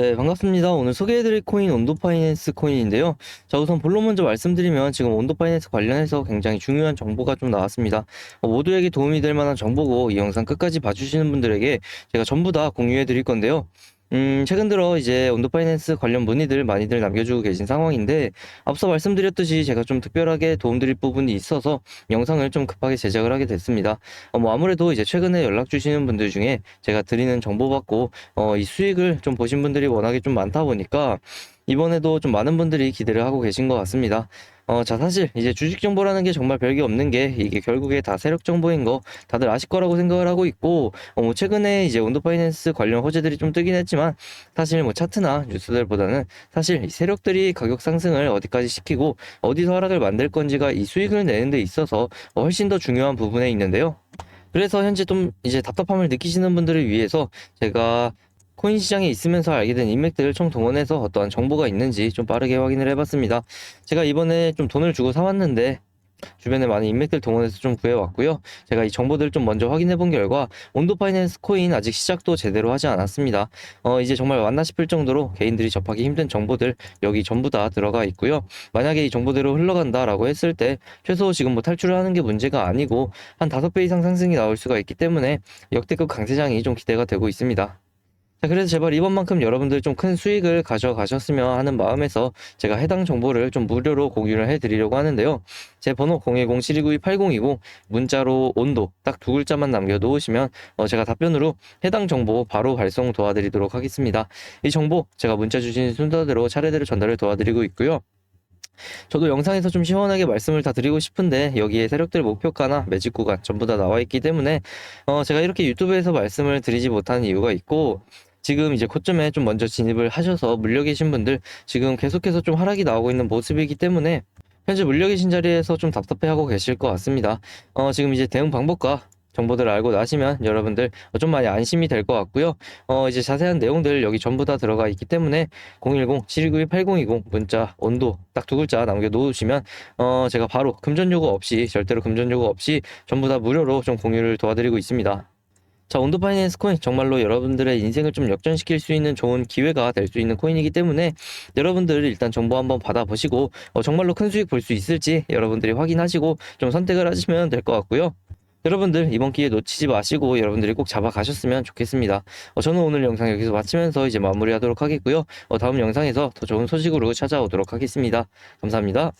네, 반갑습니다. 오늘 소개해드릴 코인 온도 파이낸스 코인인데요. 자, 우선 본론 먼저 말씀드리면 지금 온도 파이낸스 관련해서 굉장히 중요한 정보가 좀 나왔습니다. 어, 모두에게 도움이 될 만한 정보고 이 영상 끝까지 봐주시는 분들에게 제가 전부 다 공유해드릴 건데요. 음, 최근 들어 이제 온도 파이낸스 관련 문의들 많이들 남겨주고 계신 상황인데 앞서 말씀드렸듯이 제가 좀 특별하게 도움드릴 부분이 있어서 영상을 좀 급하게 제작을 하게 됐습니다. 어, 뭐 아무래도 이제 최근에 연락 주시는 분들 중에 제가 드리는 정보 받고 어, 이 수익을 좀 보신 분들이 워낙에 좀 많다 보니까 이번에도 좀 많은 분들이 기대를 하고 계신 것 같습니다. 어, 자, 사실 이제 주식 정보라는 게 정말 별게 없는 게 이게 결국에 다 세력 정보인 거 다들 아실 거라고 생각을 하고 있고, 어, 뭐 최근에 이제 온도 파이낸스 관련 호재들이 좀 뜨긴 했지만 사실 뭐 차트나 뉴스들보다는 사실 이 세력들이 가격 상승을 어디까지 시키고 어디서 하락을 만들 건지가 이 수익을 내는 데 있어서 어, 훨씬 더 중요한 부분에 있는데요. 그래서 현재 좀 이제 답답함을 느끼시는 분들을 위해서 제가 코인 시장에 있으면서 알게 된 인맥들을 총 동원해서 어떠한 정보가 있는지 좀 빠르게 확인을 해봤습니다. 제가 이번에 좀 돈을 주고 사왔는데 주변에 많은 인맥들 동원해서 좀 구해왔고요. 제가 이 정보들을 좀 먼저 확인해 본 결과 온도 파이낸스 코인 아직 시작도 제대로 하지 않았습니다. 어, 이제 정말 왔나 싶을 정도로 개인들이 접하기 힘든 정보들 여기 전부 다 들어가 있고요. 만약에 이 정보대로 흘러간다라고 했을 때 최소 지금 뭐 탈출을 하는 게 문제가 아니고 한 다섯 배 이상 상승이 나올 수가 있기 때문에 역대급 강세장이 좀 기대가 되고 있습니다. 자, 그래서 제발 이번만큼 여러분들 좀 큰 수익을 가져가셨으면 하는 마음에서 제가 해당 정보를 좀 무료로 공유를 해드리려고 하는데요. 제 번호 010-7292-8020 문자로 온도 딱 두 글자만 남겨놓으시면 어, 제가 답변으로 해당 정보 바로 발송 도와드리도록 하겠습니다. 이 정보 제가 문자 주신 순서대로 차례대로 전달을 도와드리고 있고요. 저도 영상에서 좀 시원하게 말씀을 다 드리고 싶은데 여기에 세력들 목표가나 매직 구간 전부 다 나와 있기 때문에 어, 제가 이렇게 유튜브에서 말씀을 드리지 못하는 이유가 있고 지금 이제 고점에 좀 먼저 진입을 하셔서 물려 계신 분들 지금 계속해서 좀 하락이 나오고 있는 모습이기 때문에 현재 물려 계신 자리에서 좀 답답해하고 계실 것 같습니다. 어, 지금 이제 대응 방법과 정보들을 알고 나시면 여러분들 좀 많이 안심이 될 것 같고요. 어, 이제 자세한 내용들 여기 전부 다 들어가 있기 때문에 010-7292-8020 문자 온도 딱 두 글자 남겨놓으시면 어, 제가 바로 금전 요구 없이 절대로 금전 요구 없이 전부 다 무료로 좀 공유를 도와드리고 있습니다. 자, 온도 파이낸스 코인 정말로 여러분들의 인생을 좀 역전시킬 수 있는 좋은 기회가 될 수 있는 코인이기 때문에 여러분들 일단 정보 한번 받아보시고 어, 정말로 큰 수익 볼 수 있을지 여러분들이 확인하시고 좀 선택을 하시면 될 것 같고요. 여러분들 이번 기회 놓치지 마시고 여러분들이 꼭 잡아가셨으면 좋겠습니다. 어, 저는 오늘 영상 여기서 마치면서 이제 마무리하도록 하겠고요. 어, 다음 영상에서 더 좋은 소식으로 찾아오도록 하겠습니다. 감사합니다.